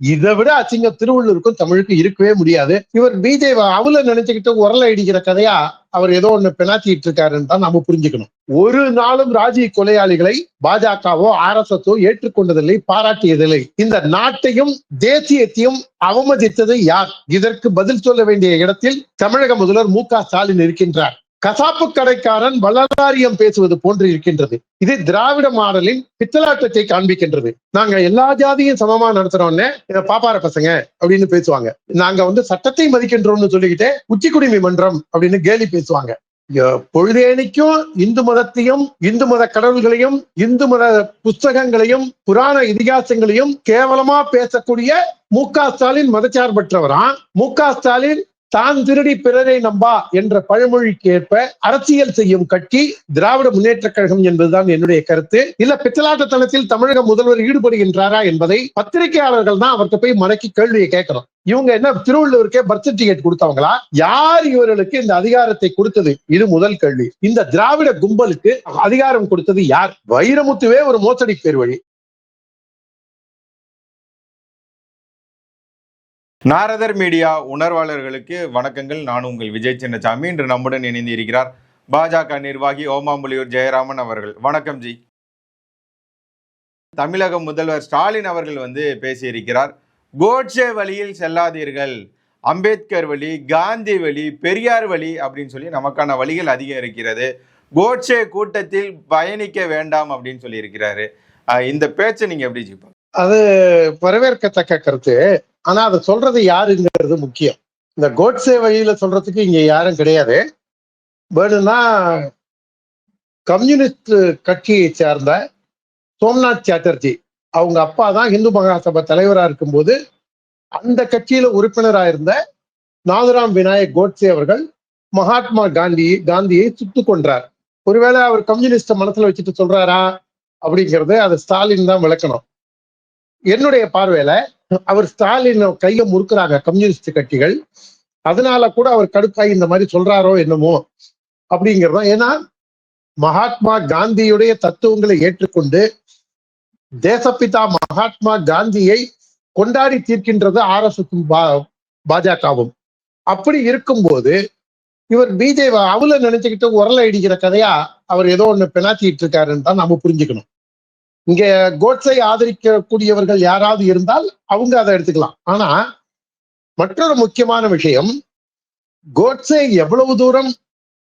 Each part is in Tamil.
இதை விட அசிங்க திருவள்ளூருக்கும் தமிழுக்கும் இருக்கவே முடியாது. இவர் பிஜே அவள நினைச்சுக்கிட்டு உரல இடிக்கிற கதையா அவர் ஏதோ ஒண்ணு பினாத்திட்டு இருக்காருன்னு தான் நம்ம புரிஞ்சுக்கணும். ஒரு நாளும் ராஜீவ் கொலையாளிகளை பாஜகவோ ஆர் எஸ் எஸோ ஏற்றுக்கொண்டதில்லை பாராட்டியதில்லை. இந்த நாட்டையும் தேசியத்தையும் அவமதித்தது யார்? இதற்கு பதில் சொல்ல வேண்டிய இடத்தில் தமிழக முதல்வர் மு க ஸ்டாலின் இருக்கின்றார். கசாப்பு கடைக்காரன் வள்ளலாரியம் பேசுவது போன்று இருக்கின்றது. இது திராவிட மாடலின் பித்தலாட்டத்தை காண்பிக்கின்றது. நாங்க எல்லா ஜாதியும் சமமா நடத்துறோம்னே பாப்பார பசங்க அப்படின்னு பேசுவாங்க. நாங்க வந்து சட்டத்தை மதிக்கின்றோம்னு சொல்லிக்கிட்டே உச்சி குடிமை மன்றம் அப்படின்னு கேலி பேசுவாங்க. பொழுதேனைக்கும் பொழுதேனிக்கும் இந்து மதத்தையும் இந்து மத கடவுள்களையும் இந்து மத புஸ்தகங்களையும் புராண இதிகாசங்களையும் கேவலமா பேசக்கூடிய மு க ஸ்டாலின் மதச்சார்பற்றவரா மு க ஸ்டாலின் தான் திருடி பிறரை நம்பா என்ற பழமொழிக்கு ஏற்ப அரசியல் செய்யும் கட்சி திராவிட முன்னேற்ற கழகம் என்பதுதான் என்னுடைய கருத்து. இல்ல பித்தலாட்டத்தனத்தில் தமிழக முதல்வர் ஈடுபடுகின்றாரா என்பதை பத்திரிகையாளர்கள் தான் அவர்கிட்ட போய் மடக்கி கேள்வியை கேட்கிறோம். இவங்க என்ன திருவள்ளுவருக்கே பர்த் சர்டிபிகேட் கொடுத்தவங்களா? யார் இவர்களுக்கு இந்த அதிகாரத்தை கொடுத்தது? இது முதல் கேள்வி. இந்த திராவிட கும்பலுக்கு அதிகாரம் கொடுத்தது யார்? வைரமுத்துவே ஒரு மோசடி பேர் வழி. நாரதர் மீடியா உணர்வாளர்களுக்கு வணக்கங்கள். நான் உங்கள் விஜய் சின்னசாமி. இன்று நம்முடன் இணைந்து இருக்கிறார் பாஜக நிர்வாகி ஓமாம்புலியூர் ஜெயராமன் அவர்கள். வணக்கம் ஜி. தமிழக முதல்வர் ஸ்டாலின் அவர்கள் வந்து பேசியிருக்கிறார். கோட்ஸே வழியில் செல்லாதீர்கள். அம்பேத்கர் வழி காந்தி வழி பெரியார் வழி அப்படின்னு சொல்லி நமக்கான வழிகள் அதிகம் இருக்கிறது. கோட்ஸே கூட்டத்தில் பயணிக்க வேண்டாம் அப்படின்னு சொல்லி இருக்கிறாரு இந்த பேச்சை நீங்க எப்படி ஜிப்பா அது வரவேற்கத்தக்க கருத்து. ஆனா அதை சொல்றது யாருங்கிறது முக்கியம். இந்த கோட்ஸே வழியில சொல்றதுக்கு இங்க யாரும் கிடையாது. வேணும்னா கம்யூனிஸ்ட் கட்சியை சேர்ந்த சோம்நாத் சாட்டர்ஜி அவங்க அப்பா தான் இந்து மகாசபா தலைவரா இருக்கும்போது அந்த கட்சியில உறுப்பினரா இருந்த நாதுராம் விநாயக் கோட்ஸே அவர்கள் மகாத்மா காந்தி காந்தியை சுட்டு கொன்றார். ஒருவேளை அவர் கம்யூனிஸ்ட மனசுல வச்சுட்டு சொல்றாரா அப்படிங்கிறது அது ஸ்டாலின் தான் விளக்கணும். என்னுடைய பார்வையில அவர் ஸ்டாலின் கையை முறுக்குறாங்க கம்யூனிஸ்ட் கட்சிகள். அதனால கூட அவர் கடுப்பாய் இந்த மாதிரி சொல்றாரோ என்னமோ அப்படிங்கிறதும் ஏன்னா மகாத்மா காந்தியுடைய தத்துவங்களை ஏற்றுக்கொண்டு தேசப்பிதா மகாத்மா காந்தியை கொண்டாடி தீர்க்கின்றது ஆர் எஸ் பாஜகவும். அப்படி இருக்கும்போது இவர் பிஜேபி அவள நினைச்சுக்கிட்டு உரல இடிக்கிற கதையா அவர் ஏதோ ஒண்ணு பினாத்திட்டு இருக்காருன்னு தான் நம்ம புரிஞ்சுக்கணும். இங்க கோட்ஸை ஆதரிக்கக்கூடியவர்கள் யாராவது இருந்தால் அவங்க அதை எடுத்துக்கலாம். ஆனா மற்றொரு முக்கியமான விஷயம் கோட்ஸே எவ்வளவு தூரம்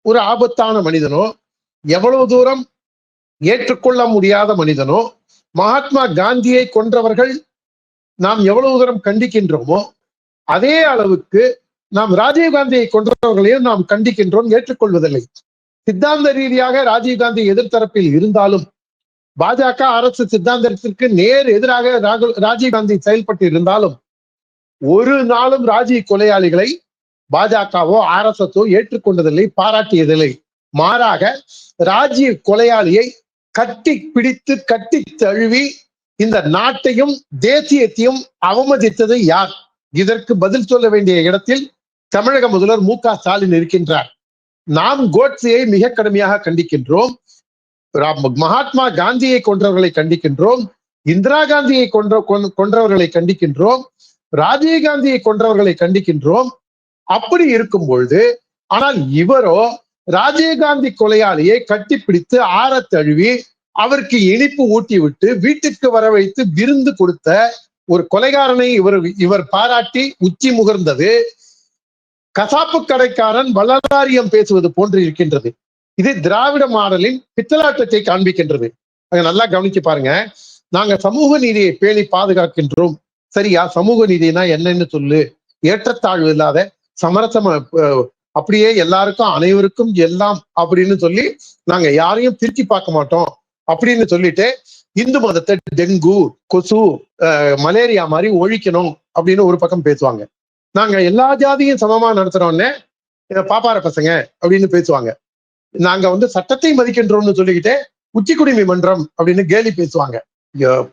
ஒரு ஆபத்தான மனிதனோ எவ்வளவு தூரம் ஏற்றுக்கொள்ள முடியாத மனிதனோ மகாத்மா காந்தியை கொன்றவர்கள் நாம் எவ்வளவு தூரம் கண்டிக்கின்றோமோ அதே அளவுக்கு நாம் ராஜீவ்காந்தியை கொன்றவர்களையும் நாம் கண்டிக்கின்றோம் ஏற்றுக்கொள்வதில்லை. சித்தாந்த ரீதியாக ராஜீவ்காந்தி எதிர்த்தரப்பில் இருந்தாலும் பாஜக அரசு சித்தாந்தத்திற்கு நேர் எதிராக ராகுல் ராஜீவ் காந்தி செயல்பட்டு இருந்தாலும் ஒரு நாளும் ராஜீவ் கொலையாளிகளை பாஜகவோ ஆர் எஸ் எஸோ ஏற்றுக்கொண்டதில்லை பாராட்டியதில்லை. மாறாக ராஜீவ் கொலையாளியை கட்டி பிடித்து கட்டி தழுவி இந்த நாட்டையும் தேசியத்தையும் அவமதித்தது யார்? இதற்கு பதில் சொல்ல வேண்டிய இடத்தில் தமிழக முதல்வர் மு க ஸ்டாலின் இருக்கின்றார். நாம் கோட்ஸையை மிக கடுமையாக கண்டிக்கின்றோம். மகாத்மா காந்தியை கொன்றவர்களை கண்டிக்கின்றோம் இந்திரா காந்தியை கொன்ற கொன்றவர்களை கண்டிக்கின்றோம் ராஜீவ் காந்தியை கொன்றவர்களை கண்டிக்கின்றோம். அப்படி இருக்கும் பொழுது ஆனால் இவரோ ராஜீவ்காந்தி கொலையாளியை கட்டிப்பிடித்து ஆற தழுவி அவருக்கு இனிப்பு ஊட்டி விட்டு வீட்டுக்கு வர வைத்து விருந்து கொடுத்த ஒரு கொலைகாரனை இவர் இவர் பாராட்டி உச்சி முகர்ந்தது. கசாப்பு கடைக்காரன் வள்ளலாரியம் பேசுவது போன்று இருக்கின்றது. இது திராவிட மாடலின் பித்தலாட்டத்தை காண்பிக்கின்றது. நல்லா கவனிச்சு பாருங்க. நாங்க சமூக நீதியை பேணி பாதுகாக்கின்றோம். சரியா? சமூக நீதினா என்னன்னு சொல்லு. ஏற்றத்தாழ்வு இல்லாத சமரசம அப்படியே எல்லாருக்கும் அனைவருக்கும் எல்லாம் அப்படின்னு சொல்லி நாங்க யாரையும் பிரிச்சு பார்க்க மாட்டோம். அப்படின்னு சொல்லிட்டு இந்து மதத்தை டெங்கு கொசு மலேரியா மாதிரி ஒழிக்கணும் அப்படின்னு ஒரு பக்கம் பேசுவாங்க. நாங்க எல்லா ஜாதியும் சமமா நடத்துறோம்னு பாப்பார பசங்க அப்படின்னு பேசுவாங்க. நாங்க வந்து சட்டத்தை மதிக்கின்றோம்னு சொல்லிக்கிட்டே உச்சி குடிமை மன்றம் அப்படின்னு கேலி பேசுவாங்க.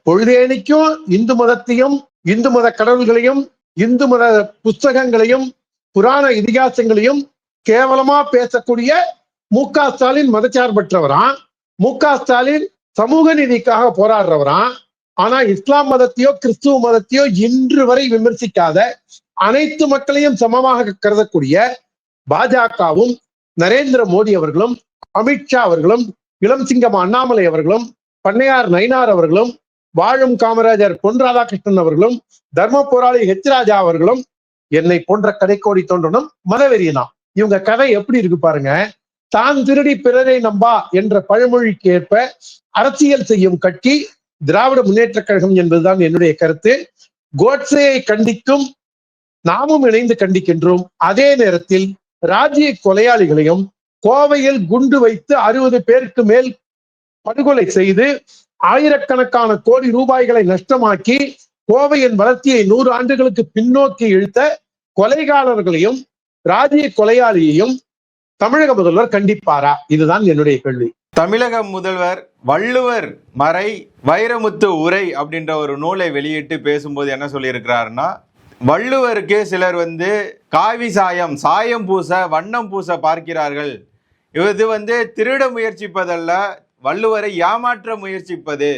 பொழுதேனிக்கும் இந்து மதத்தையும் இந்து மத கடவுள்களையும் இந்து மத புஸ்தகங்களையும் புராண இதிகாசங்களையும் கேவலமா பேசக்கூடிய மு க ஸ்டாலின் மதச்சார்பற்றவரா மு க ஸ்டாலின் சமூக நீதிக்காக போராடுறவரா ஆனா இஸ்லாம் மதத்தையோ கிறிஸ்துவ மதத்தையோ இன்று வரை விமர்சிக்காத அனைத்து மக்களையும் சமமாக கருதக்கூடிய பாஜகவும் நரேந்திர மோடி அவர்களும் அமித்ஷா அவர்களும் இளம் சிங்கம் அண்ணாமலை அவர்களும் பண்ணையார் நயினார் அவர்களும் வாழும் காமராஜர் பொன் ராதாகிருஷ்ணன் அவர்களும் தர்ம போராளி ஹெச் ராஜா அவர்களும் என்னை போன்ற கடைக்கோடி தோன்றனும் மதவெறியனா? இவங்க கதை எப்படி இருக்கு பாருங்க. தான் திருடி பிறரை நம்பா என்ற பழமொழிக்கு ஏற்ப அரசியல் செய்யும் கட்சி திராவிட முன்னேற்ற கழகம் என்பதுதான் என்னுடைய கருத்து. கோட்சேயை கண்டிக்கும் நாமும் இணைந்து கண்டிக்கின்றோம். அதே நேரத்தில் ராஜ்ய கொலையாளிகளையும் கோவையில் குண்டு வைத்து அறுபது பேருக்கு மேல் படுகொலை செய்து ஆயிரக்கணக்கான கோடி ரூபாய்களை நஷ்டமாக்கி கோவையின் வளர்ச்சியை நூறு ஆண்டுகளுக்கு பின்னோக்கி இழுத்த கொலைகாரர்களையும் ராஜ்ய கொலையாளியையும் தமிழக முதல்வர் கண்டிப்பாரா? இதுதான் என்னுடைய கேள்வி. தமிழக முதல்வர் வள்ளுவர் மறை வைரமுத்து உரை அப்படின்ற ஒரு நூலை வெளியிட்டு பேசும்போது என்ன சொல்லியிருக்கிறாருன்னா வள்ளுவருக்கு சிலர் வந்து காவி சாயம் சாயம் பூச வண்ணம் பூச பார்க்கிறார்கள். இது வந்து திருட முயற்சிப்பதல்ல வள்ளுவரை ஏமாற்ற முயற்சிப்பது.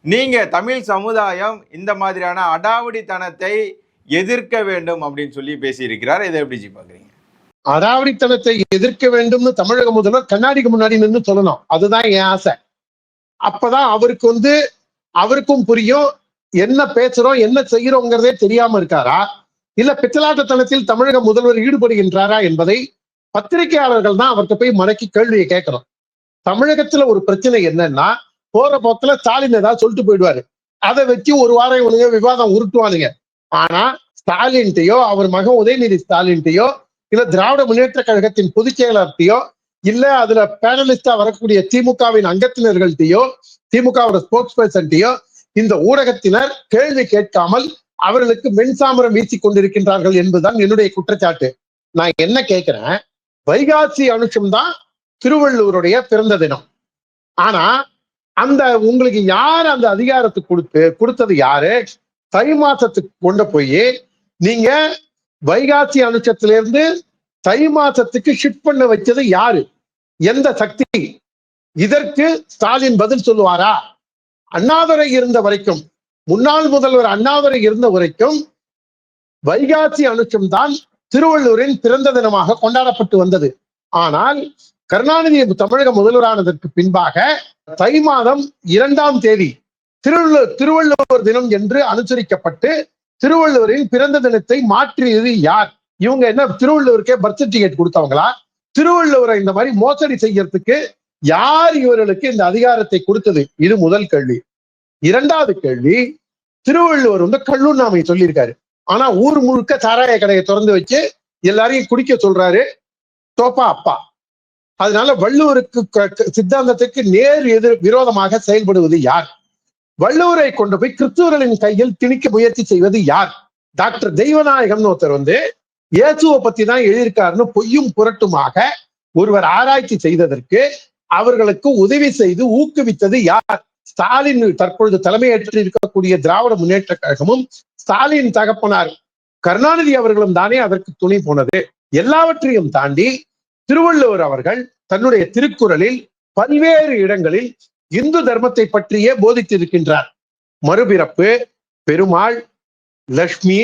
நீங்க தமிழ் சமுதாயம் இந்த மாதிரியான அடாவடித்தனத்தை எதிர்க்க வேண்டும் அப்படின்னு சொல்லி பேசியிருக்கிறார். இதை எப்படி பார்க்குறீங்க? பாக்குறீங்க அடாவடித்தனத்தை எதிர்க்க வேண்டும்னு தமிழக முதல்வர் கண்ணாடிக்கு முன்னாடி நின்று சொல்லணும். அதுதான் என் ஆசை. அப்பதான் அவருக்கு வந்து அவருக்கும் புரியும் என்ன பேசுறோம் என்ன செய்யறோங்கிறதே தெரியாம இருக்காரா? இல்ல பித்தலாட்டத்தனத்தில் தமிழக முதல்வர் ஈடுபடுகின்றாரா என்பதை பத்திரிகையாளர்கள் தான் அவர்கிட்ட போய் மடக்கி கேள்வியை கேட்கிறோம். தமிழகத்துல ஒரு பிரச்சனை என்னன்னா போற போக்குல ஸ்டாலின் ஏதாவது சொல்லிட்டு போயிடுவாரு. அதை வச்சு ஒரு வாரம் இவனுங்க விவாதம் உருட்டுவானுங்க. ஆனா ஸ்டாலின்ட்டையோ அவர் மகன் உதயநிதி ஸ்டாலின்ட்டையோ இல்ல திராவிட முன்னேற்ற கழகத்தின் பொதுச் செயலாளர்கிட்டயோ இல்ல அதுல பேனலிஸ்டா வரக்கூடிய திமுகவின் அங்கத்தினர்கள்ட்டையோ திமுகவோட ஸ்போர்ட்ஸ் பர்சன்ட்டையோ இந்த ஊடகத்தினர் கேள்வி கேட்காமல் அவர்களுக்கு மென்சாமரம் வீசி கொண்டிருக்கின்றார்கள் என்பதுதான் என்னுடைய குற்றச்சாட்டு. நான் என்ன கேட்கிறேன்? வைகாசி அனுஷம் தான் திருவள்ளுவருடைய பிறந்த தினம். ஆனா அந்த உங்களுக்கு யார் அந்த அதிகாரத்தை கொடுத்து கொடுத்தது யாரு? தை மாசத்துக்கு கொண்டு போய் நீங்க வைகாசி அனுஷத்திலிருந்து தை மாசத்துக்கு ஷிஃப்ட் பண்ண வச்சது யாரு? எந்த சக்தி? இதற்கு ஸ்டாலின் பதில் சொல்லுவாரா? அண்ணாதுரை இருந்த வரைக்கும் முன்னாள் முதல்வர் அண்ணாதுரை இருந்த வரைக்கும் வைகாசி அனுஷம் தான் திருவள்ளூரின் பிறந்த தினமாக கொண்டாடப்பட்டு வந்தது. ஆனால் கருணாநிதி தமிழக முதல்வரானதற்கு பின்பாக தை மாதம் இரண்டாம் தேதி திருவள்ளுவர் திருவள்ளுவர் தினம் என்று அனுசரிக்கப்பட்டு திருவள்ளுவரின் பிறந்த தினத்தை மாற்றியது யார்? இவங்க என்ன திருவள்ளுவருக்கே பர்த் சர்டிபிகேட் கொடுத்தவங்களா? திருவள்ளுவரை இந்த மாதிரி மோசடி செய்யறதுக்கு யார் இவர்களுக்கு இந்த அதிகாரத்தை கொடுத்தது? இது முதல் கேள்வி. இரண்டாவது கேள்வி திருவள்ளுவர் வந்து கல்லுண்ணாமை சொல்லியிருக்காரு. ஆனா ஊர் முழுக்க சாராய கடையை திறந்து வச்சு எல்லாரையும் குடிக்க சொல்றாரு தோப்பா அப்பா. அதனால வள்ளுவருக்கு க- சித்தாந்தத்துக்கு நேர் எதிர் விரோதமாக செயல்படுவது யார்? வள்ளுவரை கொண்டு போய் கிறிஸ்துவர்களின் கையில் திணிக்க முயற்சி செய்வது யார்? டாக்டர் தெய்வநாயகம்னு ஒருத்தர் வந்து இயேசுவை பத்தி தான் எழுதியிருக்காருன்னு பொய்யும் புரட்டுமாக ஒருவர் ஆராய்ச்சி செய்ததற்கு அவர்களுக்கு உதவி செய்து ஊக்குவித்தது யார்? ஸ்டாலின் தற்பொழுது தலைமையேற்று இருக்கக்கூடிய திராவிட முன்னேற்ற கழகமும் ஸ்டாலின் தகப்பனார் கருணாநிதி அவர்களும் தானே அதற்கு துணை போனது. எல்லாவற்றையும் தாண்டி திருவள்ளுவர் அவர்கள் தன்னுடைய திருக்குறளில் பல்வேறு இடங்களில் இந்து தர்மத்தை பற்றியே போதித்திருக்கின்றார். மறுபிறப்பு பெருமாள் லக்ஷ்மி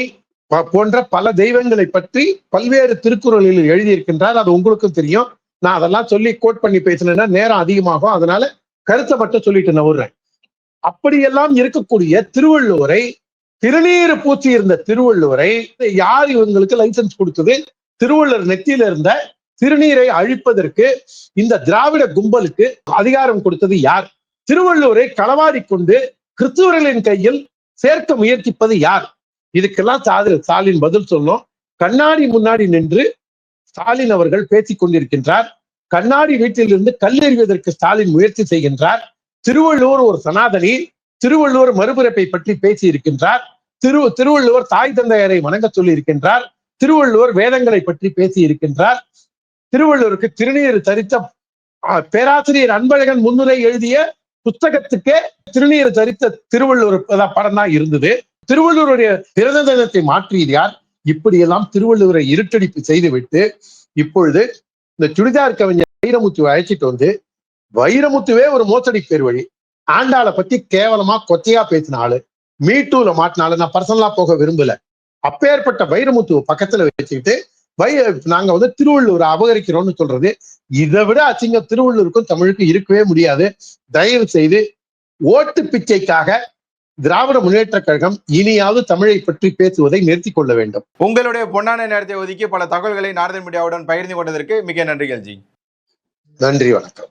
போன்ற பல தெய்வங்களை பற்றி பல்வேறு திருக்குறளில் எழுதியிருக்கின்றார். அது உங்களுக்கும் தெரியும். நான் அதெல்லாம் சொல்லி கோட் பண்ணி பேசினேன்னா நேரம் அதிகமாகும். அதனால கருத்தை மட்டும் சொல்லிட்டு நவுறேன் அப்படியெல்லாம் இருக்கக்கூடிய திருவள்ளுவரை திருநீர் பூச்சி இருந்த திருவள்ளுவரை யார் இவங்களுக்கு லைசன்ஸ் கொடுத்தது? திருவள்ளுவர் நெத்தியில இருந்த திருநீரை அழிப்பதற்கு இந்த திராவிட கும்பலுக்கு அதிகாரம் கொடுத்தது யார்? திருவள்ளுவரை களவாடி கொண்டு கிறிஸ்துவர்களின் கையில் சேர்க்க முயற்சிப்பது யார்? இதுக்கெல்லாம் ஸ்டாலின் ஸ்டாலின் பதில் சொல்லும். கண்ணாடி முன்னாடி நின்று ஸ்டாலின் அவர்கள் பேசிக் கொண்டிருக்கின்றார் கண்ணாடி வீட்டிலிருந்து கல் எறிவதற்கு ஸ்டாலின் முயற்சி செய்கின்றார். திருவள்ளுவர் ஒரு சனாதனி திருவள்ளுவர் மறுபிறப்பை பற்றி பேசி இருக்கின்றார் திரு திருவள்ளுவர் தாய் தந்தையரை வணங்க சொல்லி இருக்கின்றார் திருவள்ளுவர் வேதங்களை பற்றி பேசி இருக்கின்றார் திருவள்ளுவருக்கு திருநீர் தரித்த பேராசிரியர் அன்பழகன் முன்னுரை எழுதிய புத்தகத்துக்கே திருநீர் தரித்த திருவள்ளுவர் படம் தான் இருந்தது. திருவள்ளுவருடைய பிறந்த தினத்தை மாற்றியது யார்? இப்படியெல்லாம் திருவள்ளுவரை இருட்டடிப்பு செய்துவிட்டு இப்பொழுது இந்த சுடிதார் கவிஞர் வைரமுத்துவை அழைச்சிட்டு வந்து வைரமுத்துவே ஒரு மோசடி பேர் வழி. ஆண்டாளை பத்தி கேவலமா கொச்சையா பேசின ஆளு. மீட்டூல மாட்டினால நான் பர்சனலா போக விரும்பல. அப்பேற்பட்ட வைரமுத்துவ பக்கத்துல வச்சுக்கிட்டு வை நாங்க வந்து திருவள்ளூரை அபகரிக்கிறோம்னு சொல்றது இதை விட அசிங்கம் திருவள்ளூருக்கும் தமிழுக்கும் இருக்கவே முடியாது. தயவு செய்து ஓட்டு பிச்சைக்காக திராவிட முன்னேற்ற கழகம் இனியாவது தமிழை பற்றி பேசுவதை நிறுத்திக் கொள்ள வேண்டும். உங்களுடைய பொன்னான நேரத்தை ஒதுக்கி பல தகவல்களை நார்தன் மீடியாவுடன் பகிர்ந்து கொண்டதற்கு மிக நன்றிகள் ஜி நன்றி வணக்கம்.